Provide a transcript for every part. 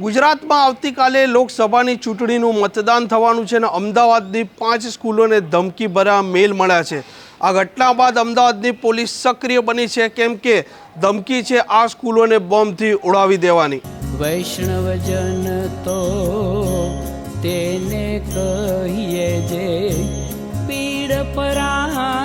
ગુજરાતમાં આવતીકાલે લોકસભાની ચૂંટણીનું મતદાન થવાનું છે અને અમદાવાદની પાંચ સ્કૂલોને ધમકી ભર્યા મેલ મળ્યા છે. આ ઘટના બાદ અમદાવાદની પોલીસ સક્રિય બની છે કેમ કે ધમકી છે આ સ્કૂલોને બોમ્બથી ઉડાવી દેવાની. વૈષ્ણવજન તો તેને કહીએ જે પીડ પરાઈ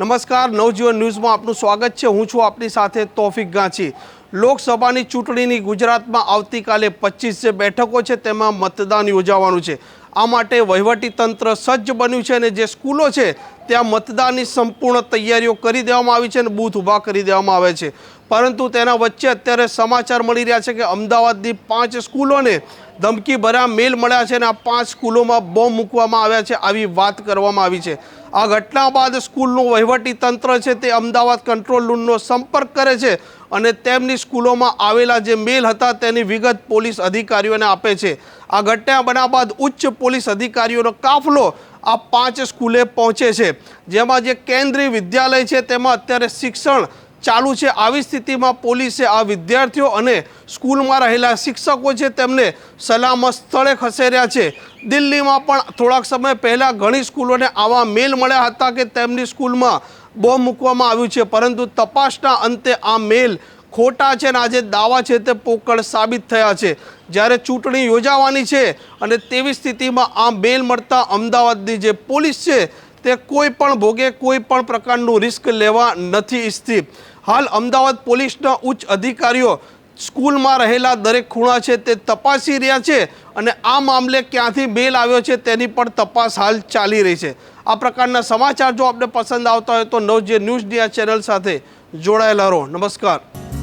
નમસ્કાર નવજીવન ન્યૂઝમાં આપનું સ્વાગત છે. હું છું આપની સાથે તોફિક ગાંચી. લોકસભાની ચૂંટણીની ગુજરાતમાં આવતીકાલે પચીસ જે બેઠકો છે, તેમાં મતદાન યોજાવાનું છે. આ માટે વહીવટી તંત્ર સજ્જ બન્યું છે અને જે સ્કૂલો છે, ત્યાં મતદાનની સંપૂર્ણ તૈયારીઓ કરી દેવામાં આવી છે અને બૂથ ઊભા કરી દેવામાં આવે છે. પરંતુ તેના વચ્ચે અત્યારે સમાચાર મળી રહ્યા છે કે અમદાવાદની પાંચ સ્કૂલોને ધમકી ભર્યા મેલ મળ્યા છે અને આ પાંચ સ્કૂલોમાં બોમ્બ મૂકવામાં આવ્યા છે આવી વાત કરવામાં આવી છે. આ ઘટના બાદ સ્કૂલનું વહીવટી તંત્ર છે, તે અમદાવાદ કંટ્રોલ રૂમનો સંપર્ક કરે છે અને તેમની સ્કૂલોમાં આવેલા જે મેલ હતા તેની વિગત પોલીસ અધિકારીઓને આપે છે. આ ઘટના બન્યા બાદ ઉચ્ચ પોલીસ અધિકારીઓનો કાફલો આ પાંચ સ્કૂલે પહોંચે છે. જેમાં જે કેન્દ્રીય વિદ્યાલય છે તેમાં અત્યારે શિક્ષણ ચાલુ છે. આવી સ્થિતિમાં પોલીસે આ વિદ્યાર્થીઓ અને સ્કૂલમાં રહેલા શિક્ષકો છે તેમને સલામત સ્થળે ખસેડ્યા છે. દિલ્હીમાં પણ થોડાક સમય પહેલાં ઘણી સ્કૂલોને આવા મેલ મળ્યા હતા કે તેમની સ્કૂલમાં બોમ્બ મૂકવામાં આવ્યું છે, પરંતુ તપાસના અંતે આ મેલ ખોટા છે અને આજે દાવા છે તે પોકળ સાબિત થયા છે. જ્યારે ચૂંટણી યોજાવાની છે અને તેવી સ્થિતિમાં આ મેલ મળતા અમદાવાદની જે પોલીસ છે તે કોઈ પણ ભોગે કોઈ પણ પ્રકારનું રિસ્ક લેવા નથી ઈચ્છતી. હાલ અમદાવાદ પોલીસના ઉચ્ચ અધિકારીઓ સ્કૂલમાં રહેલા દરેક ખૂણા છે તે તપાસી રહ્યા છે અને આ મામલે ક્યાંથી બેલ આવ્યો છે તેની પણ તપાસ હાલ ચાલી રહી છે. આ પ્રકારના સમાચાર જો આપને પસંદ આવતા હોય તો નવ જે ન્યૂઝ ડિયા ચેનલ સાથે જોડાયેલા રહો. નમસ્કાર.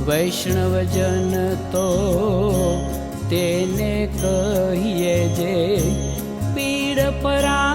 વૈષ્ણવજન તો તેને કહીએ જે પીડ પરા